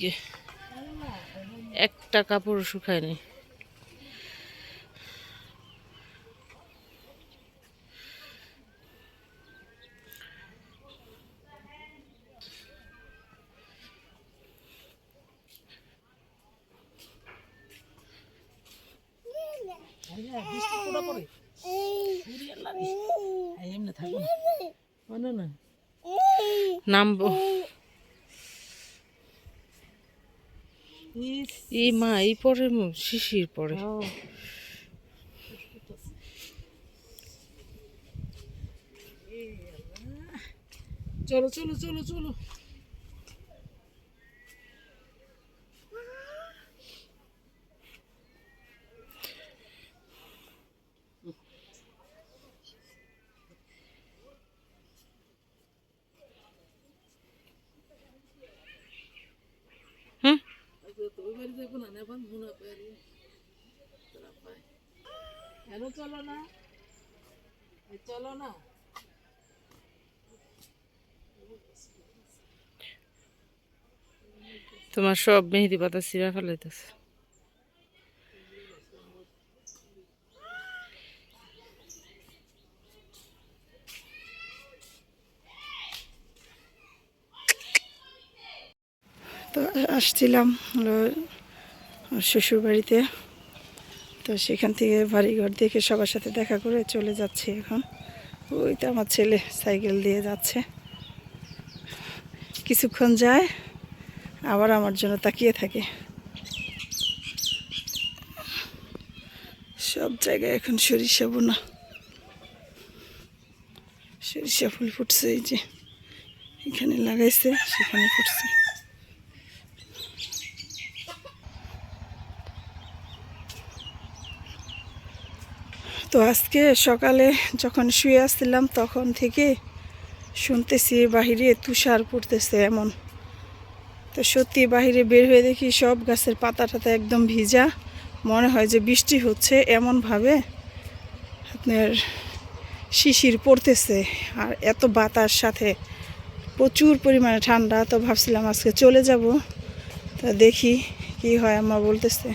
দিকে একটা কাপড় শুকায়নি। নামবো। এই মা এই পরে শিশির পরে। চলো চলো চলো চলো। কেন চলো না? চলো না। তোমার সব মেহেদি পাতা সিরা ফেলাইতেছে। তো আসছিলাম হলো শ্বশুর বাড়িতে তো সেখান থেকে বাড়িঘর দেখে সবার সাথে দেখা করে চলে যাচ্ছি এখন। ওই তো আমার ছেলে সাইকেল দিয়ে যাচ্ছে। কিছুক্ষণ যায়, আবার আমার জন্য তাকিয়ে থাকে। সব জায়গায় এখন সরিষা বোনা। সরিষা ফুল ফুটছে এই যে। এখানে লাগাইছে, সেখানে ফুটছে। তো আজকে সকালে যখন শুয়ে আসছিলাম, তখন থেকে শুনতেছি বাহিরে তুষার পড়তেছে এমন। তো সত্যি বাহিরে বের হয়ে দেখি সব গাছের পাতা টাতা একদম ভিজা। মনে হয় যে বৃষ্টি হচ্ছে এমনভাবে। আপনার শিশির পড়তেছে আর এত বাতাস সাথে। প্রচুর পরিমাণে ঠান্ডা, তো ভাবছিলাম আজকে চলে যাব। তা দেখি কি হয় আমার বলতেছে,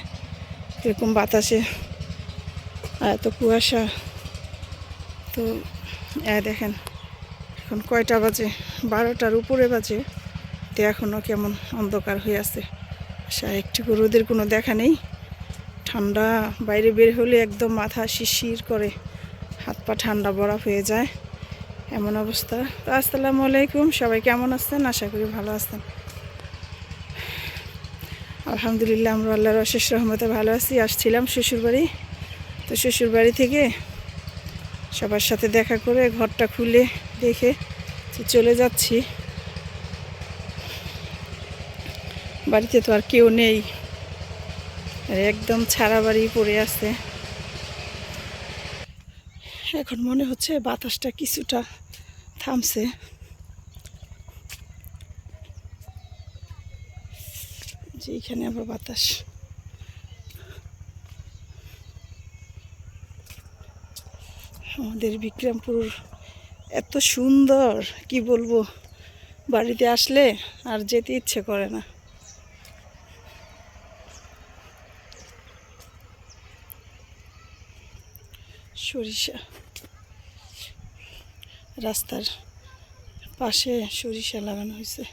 এরকম বাতাসে আর এত কুয়াশা। তো দেখেন, এখন কয়টা বাজে? বারোটার উপরে বাজে। তো এখনও কেমন অন্ধকার হয়ে আছে। আশা একটুকু রোদের কোনো দেখা নেই। ঠান্ডা, বাইরে বের হলে একদম মাথা শিরশির করে, হাত পা ঠান্ডা বরফ হয়ে যায়। এমন অবস্থা। তো আসসালামু আলাইকুম, সবাই কেমন আছেন? আশা করি ভালো আছেন। আলহামদুলিল্লাহ, আমরা আল্লাহর অশেষ রহমতে ভালো আছি। আসছিলাম শ্বশুরবাড়ি। শ্বশুর বাড়ি থেকে সবার সাথে দেখা করে ঘরটা খুলে দেখে চলে যাচ্ছি। বাড়িতে তো আর কেউ নেই। আর একদম ছাড়া বাড়ি পড়ে আছে। এখন মনে হচ্ছে বাতাসটা কিছুটা থামছে। যে এখানে আবার বাতাস। আমাদের বিক্রমপুর এত সুন্দর, কি বলব? বাড়িতে আসলে আর যেতে ইচ্ছে করে না। সরিষা। রাস্তার পাশে সরিষা লাগানো হয়েছে।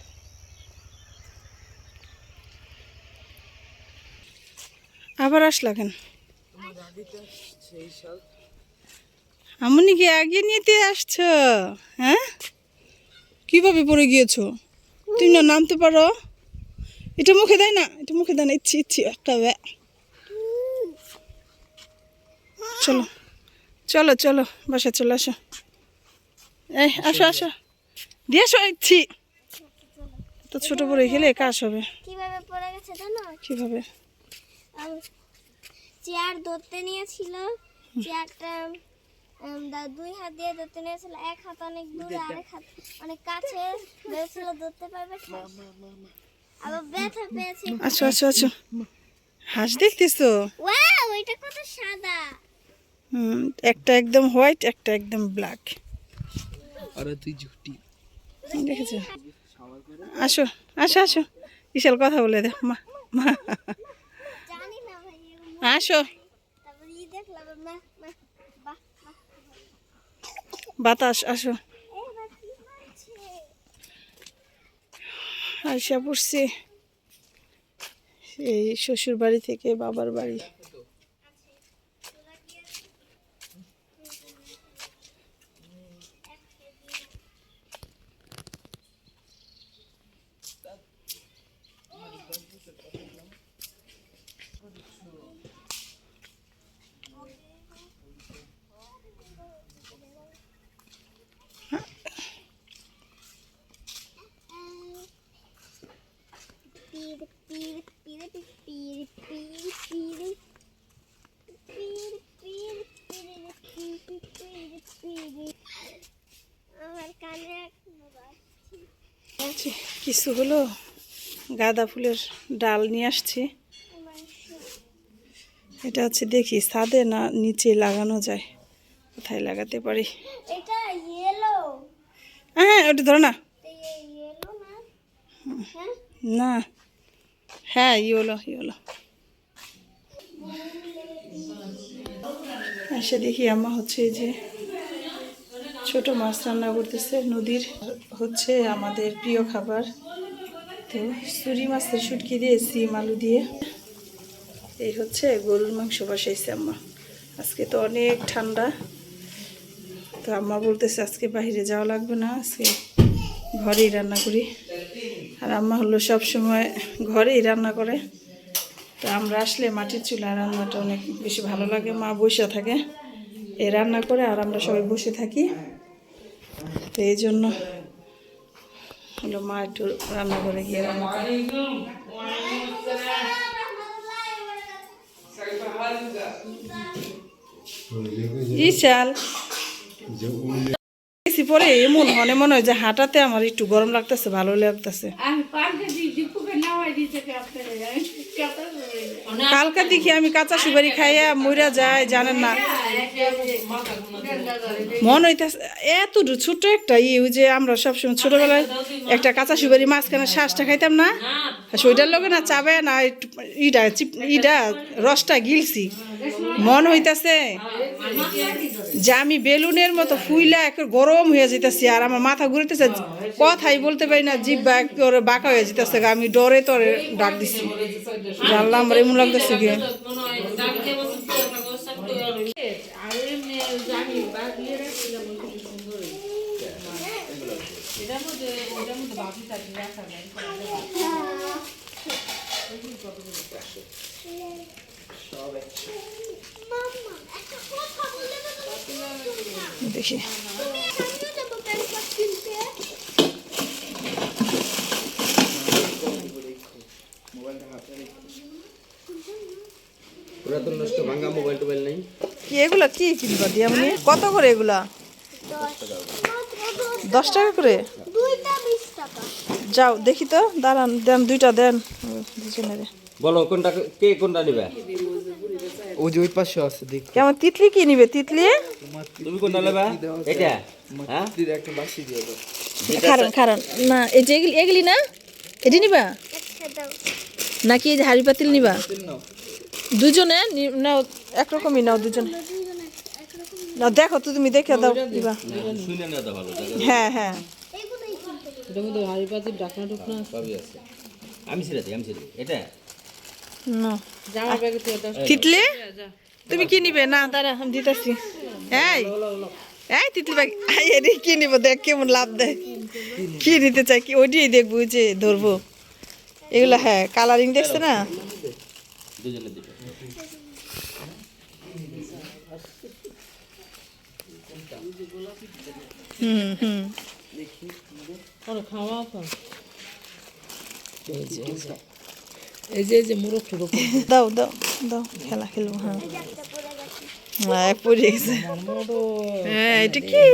আবার আসলা কেন? আমনি কি আগে নিতে আসছো? হ্যাঁ? কীভাবে পড়ে গিয়েছো? তুমি না নামতে পারো? এটা মুখে দেয় না এটা মুখে দেয় না। ইচ্ছি ইচ্ছি একটা ব্যা। চলো চলো চলো বাসা চলে আসো। এই আসো আসো। দিয়ে আসো ইচ্ছি। তো ছোট বড় গেলে কাজ হবে। কীভাবে পড়ে গেছে জানো? কীভাবে? চেয়ার ধরতে নিয়েছিল। চেয়ারটা দুই হাত দিয়ে ধরতে নিয়েছিল এক হাত অনেক দূরে আরেক হাত অনেক কাছে ভেবেছিল ধরতে পারবে। আবার ব্যথা পেয়েছে। আচ্ছা আচ্ছা আচ্ছা। হাঁস দেখতেছো ওয়াও এটা কত সাদা। হুম একটা একদম হোয়াইট একটা একদম ব্ল্যাক। আরে তুই ঝুটি। দেখেছ। আসো আসো আসো। বিশাল কথা বলে দে। মা মা। জানি না ভাই আসো তারপর ই দেখলাম মা মা বাহ বাহ বাতাস আসো। আসা পড়ছে। এই শ্বশুর বাড়ি থেকে বাবার বাড়ি। কিছু হলো? গাঁদা ফুলের ডাল নিয়ে আসছি। এটা হচ্ছে দেখি ছাদে না নিচে লাগানো যায়? কোথায় লাগাতে পারি? হ্যাঁ ওটা ধরো না। না। হ্যাঁ ইয়োলো ইয়োলো এসে দেখি আম্মা হচ্ছে যে ছোট মাছ রান্না করতেছে। নদীর হচ্ছে আমাদের প্রিয় খাবার। তো চুরি মাছের শুটকি দিয়ে, সিম আলু দিয়ে। এই হচ্ছে গরুর মাংস বসাইছে আম্মা। আজকে তো অনেক ঠান্ডা। তো আম্মা বলতেছে, আজকে বাইরে যাওয়া লাগবে না, আজকে ঘরেই রান্না করি। আর আম্মা হলো সব সময় ঘরেই রান্না করে। তো আমরা আসলে মাটির চুলা রান্নাটা অনেক বেশি ভালো লাগে। মা বসে থাকে এই রান্না করে আর আমরা সবাই বসে থাকি। তো এই জন্য হলো মা একটু রান্না করে গিয়ে রান্না ইশাল পরে এমন মনে মনে হয় যে হাঁটাতে আমার একটু গরম লাগতেছে, ভালো লাগতেছে। কালকা দেখি আমি কাঁচা সুপারি খাইয়া মইরা যায়, জানেন না। মন হইতেছে, এত ছোট একটা ই, ওই যে আমরা সবসময় ছোটবেলায় একটা কাঁচা সুপারি মাঝখানে শ্বাসটা খাইতাম না? সেটার লগে না চাবে না, একটু ইটা ইটা রসটা গিলছি। মন হইতাছে, যে আমি বেলুনের মতো ফুইলা একবার গরম হয়ে যেতেছি আর আমার মাথা ঘুরিতেছে কথাই বলতে পারি না জিভ বা করে বাঁকা হয়ে যেতেছে আমি ডরে তরে ডাক দিছি। জানলাম আমার এমন লাগতেছে কি দেখি আমিও যাব প্যান্ট কিনতে পুরাতন নষ্ট ভাঙ্গা মোবাইল টোবাইল নেই কি এগুলা কি কিনবা দিয়ামনি কত করে এগুলা? দশ টাকা করে? যাও দেখি তো দাঁড়ান দেন দুইটা দেন। দুজনের বলো কোনটা কে কোনটা নিবে? ওই যে ওই পাশে আছে দেখ। কেমন তিতলি কি নিবে তিতলি? তুমি কোনটা নেবে? এটা? হ্যাঁ? একটা বাসি দিয়ে দাও খারান খারান না এই যে এগুলি এগুলি না? এটি নিবা? নাকি এই যে হাড়ি পাতিল নিবা? দুজনে নি- নাও একরকমই নাও দুজনে। না দেখো তো তুমি দেখে দাও হ্যাঁ হ্যাঁ। তিতলি? তুমি কি নিবে? না দাঁড়া আমি দিতেছি। এই এই। তিতলি বাকি আরে কি নিব? দেখ কেমন লাভ দেয়। কি নিতে চাই কি ওইটাই দেখব যে ধরবো। এগুলো হ্যাঁ কালারিং দেখছে না? দুজনে হুম হুম খাওয়াও এই যে এই যে মুরগ দাও দাও দাও খেলা খেলব হ্যাঁ। হ্যাঁ পড়ে গেছে। হ্যাঁ এটা কি?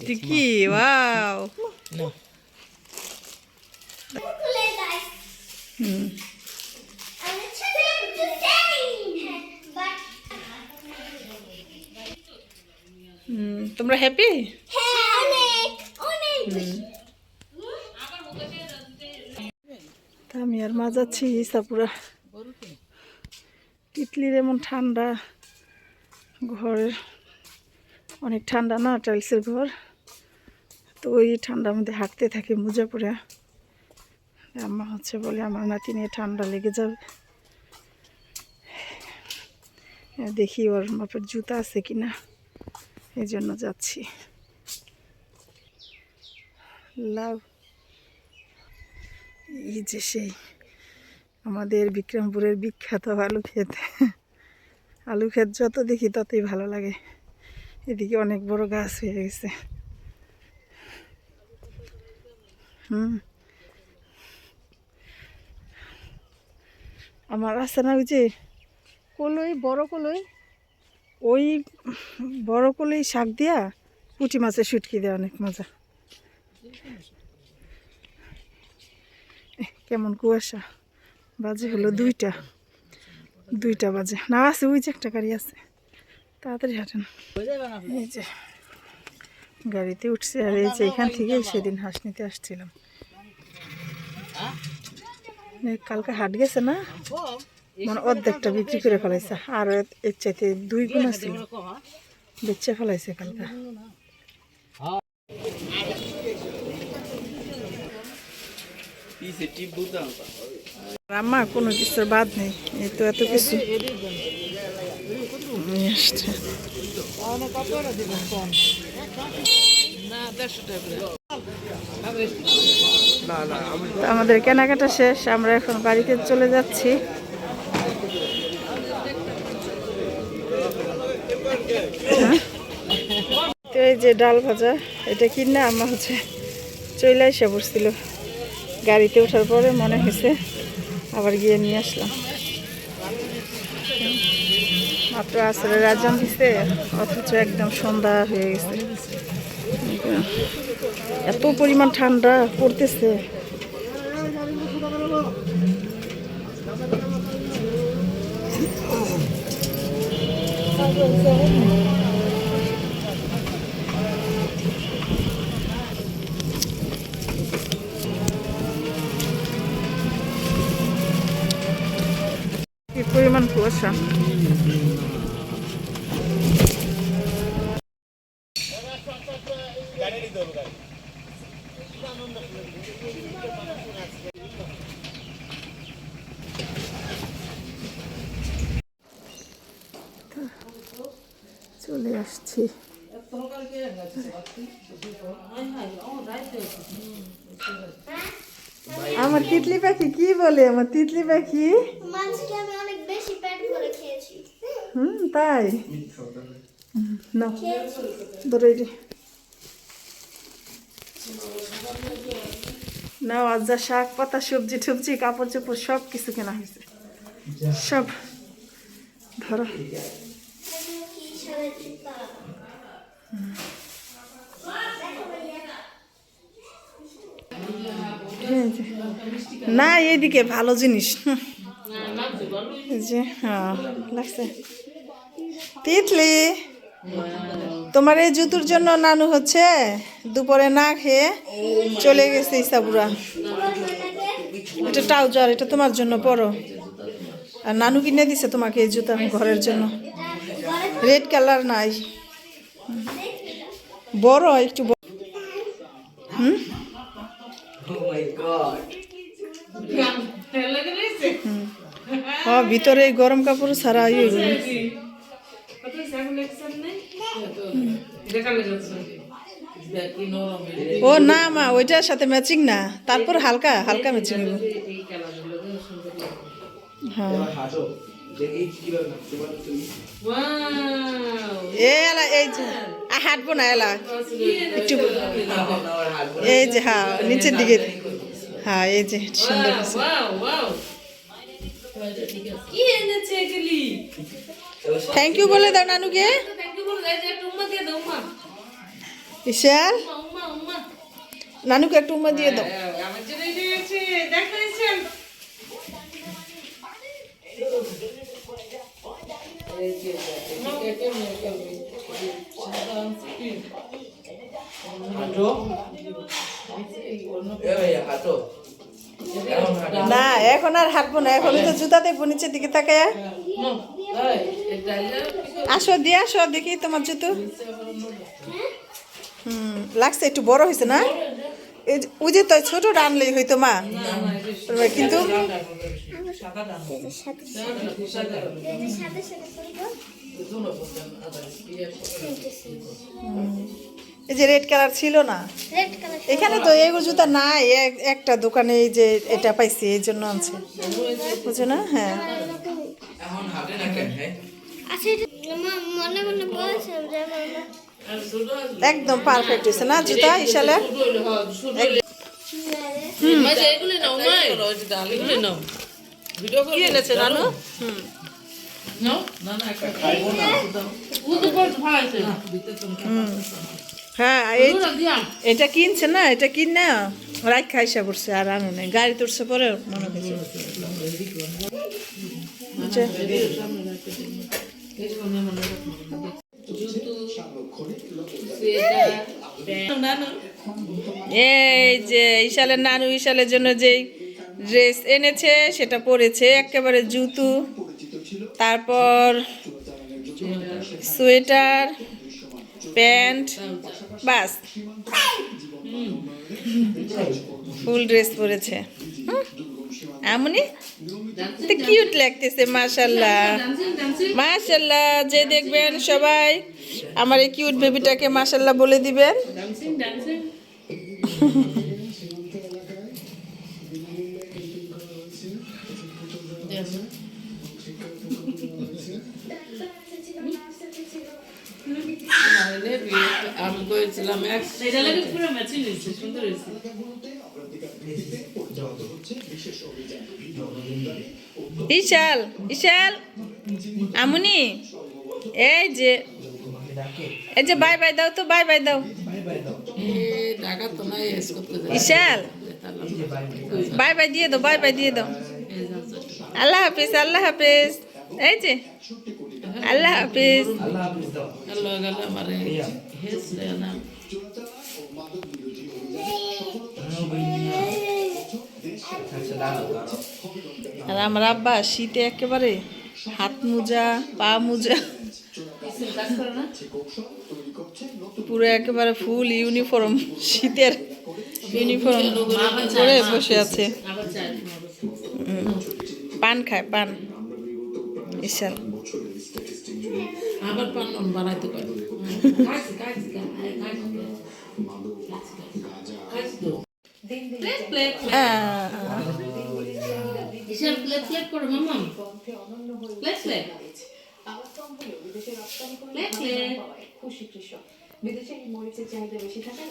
এটা কি? ওয়াও। হুম। তোমরা হ্যাপি হ্যাঁ আমি আর মা যাচ্ছি ইসাপুরা। তিতলির এমন ঠান্ডা ঘরের, অনেক ঠান্ডা না, টাইলসের ঘর। তো ওই ঠান্ডার মধ্যে হাঁটতে থাকি মোজা পরে আম্মা হচ্ছে বলে, আমার নাতি নিয়ে ঠান্ডা লেগে যাবে। দেখি ওর মাপের জুতা আছে কিনা। এই জন্য যাচ্ছি। লাভ। এই যে সেই আমাদের বিক্রমপুরের বিখ্যাত আলু ক্ষেত। আলু ক্ষেত যত দেখি ততই ভালো লাগে। এদিকে অনেক বড় গাছ হয়ে গেছে। হুম। আমার আছে না ওই যে কলই, বড় কলই ওই বড় কলই শাক দিয়া পুঁটি মাছের শুটকি দেওয়া অনেক মজা। কেমন কুয়াশা। বাজে হলো দুইটা। দুইটা বাজে। না, আছে, ওই যে একটা গাড়ি আছে। তাড়াতাড়ি হাঁটেন। এই যে, গাড়িতে উঠছে আর এই যে এখান থেকে সেদিন হাঁস নিতে আসছিলাম। কালকে হাট গেছে না? মানে অর্ধেকটা বিক্রি করে ফেলাইছে। আর এর চাইতে দুই গুণ আছে। বেচে ফেলাইছে কালকে আম্মা কোনো কিছুর বাদ নেই। এই তো এত কিছু। আমাদের কেনাকাটা শেষ। আমরা এখন বাড়িতে চলে যাচ্ছি হ্যাঁ? তো এই যে ডাল ভাজা, এটা কিনে আমার হচ্ছে চলে এসে বসছিল গাড়িতে ওঠার পরে মনে হয়েছে আবার গিয়ে নিয়ে আসলাম। মাত্র আসলে রাজান দিছে, অথচ একদম সন্ধ্যা হয়ে গেছে। এত পরিমাণ ঠান্ডা পড়তেছে। কি পরিমাণ কুয়াশা চলে আসছি। আমার তিতলি পাখি কি বলে? আমার তিতলি পাখি মাছকে আমি অনেক বেশি পেট করে খেয়েছি হুম তাই? না। ধরে রে না, আজ যা শাক পাতা, সবজি টবজি, কাপড় চোপড়, সব কিছু কেনা হয়েছে। সব। ধরো। না, এইদিকে ভালো জিনিস। যে হ্যাঁ লাগছে। তিতলি। তোমার এই জুতুর জন্য নানু হচ্ছে দুপুরে না খেয়ে চলে গেছে ইসাবুরা। এটা ট্রাউজার এটা তোমার জন্য পরো। আর নানু কিনে দিছে তোমাকে এই জুতা ঘরের জন্য। রেড কালার নাই। বড় একটু বড়। হুম? ভিতরে গরম কাপড় ছাড়া ইয়ে ও না মা ওইটার সাথে ম্যাচিং না। তারপর হালকা হালকা ম্যাচিং হইব হ্যাঁ। এ এলা এই যে হাঁটবো না এলা। একটু এই যে হ্যাঁ নিচের দিকে। হ্যাঁ এই যে সুন্দর কি এনেছে থ্যাংক ইউ বলে দাও নানুকে। উম্মা উম্মা। বিশাল উম্মা উম্মা নানুকে একটু উমা দিয়ে দাও। ভাইয়া হাঁটো। না এখন আর হাঁটবো না এখন তো জুতা দেখব নিচের দিকে তাকায়। আসো, দিয়ে আসো, দেখি তোমার জুতো। হুম, লাগছে, একটু বড় হয়েছে না? এই ওই যে তো ছোট আনলেই হইতো, মা। কিন্তু এই যে রেড কালার ছিল না। এখানে তো এগুলো জুতা নাই, এক- একটা দোকানে এই যে এটা পাইছি, এই জন্য আনছে। বুঝছ না? হ্যাঁ আচ্ছা এটা মা- মনে মনে বলছিলাম যে আমার একদম পারফেক্ট হয়েছে না জুতা পর ফালাইছে হ্যাঁ এই এটা কিনছে না এটা কিন। না রাখ খাইসা পড়ছে আর আনো নাই। গাড়ি তুলছে পরে মনে হয়েছে এই যে ইশালের নানু ইশালের জন্য যেই ড্রেস এনেছে, সেটা পরেছে, একেবারে জুতো। তারপর সোয়েটার, প্যান্ট, বাস। ফুল ড্রেস পরেছে। এমনই? তো কিউট লাগতেছে মাশাল্লাহ মাশাল্লাহ যে দেখবেন সবাই আমার এই কিউট বেবিটাকে মাশাল্লাহ বলে দিবেন। আমি করেছিলাম সুন্দর হয়েছে ইশাল ইশাল আমুনি এই যে এই যে বাই বাই দাও তো বাই বাই দাও। ইশাল বাই বাই দিয়ে দাও বাই বাই দিয়ে দাও। আল্লাহ হাফিজ আল্লাহ হাফিজ। এই যে আল্লাহ হাফিজ। আর আমার আব্বা শীতে একেবারে হাত মোজা পা মোজা। পুরো একেবারে ফুল ইউনিফর্ম শীতের ইউনিফর্ম পরে বসে আছে। পান খায় পান। ইশাল আবার বানাইতে পারি। প্লেট প্লেট ইশার প্লেট প্লেট করো প্লেট প্লেট প্লেট প্লেট খুশি কৃষক। বিদেশে এই মরিচের চাহিদা বেশি থাকায়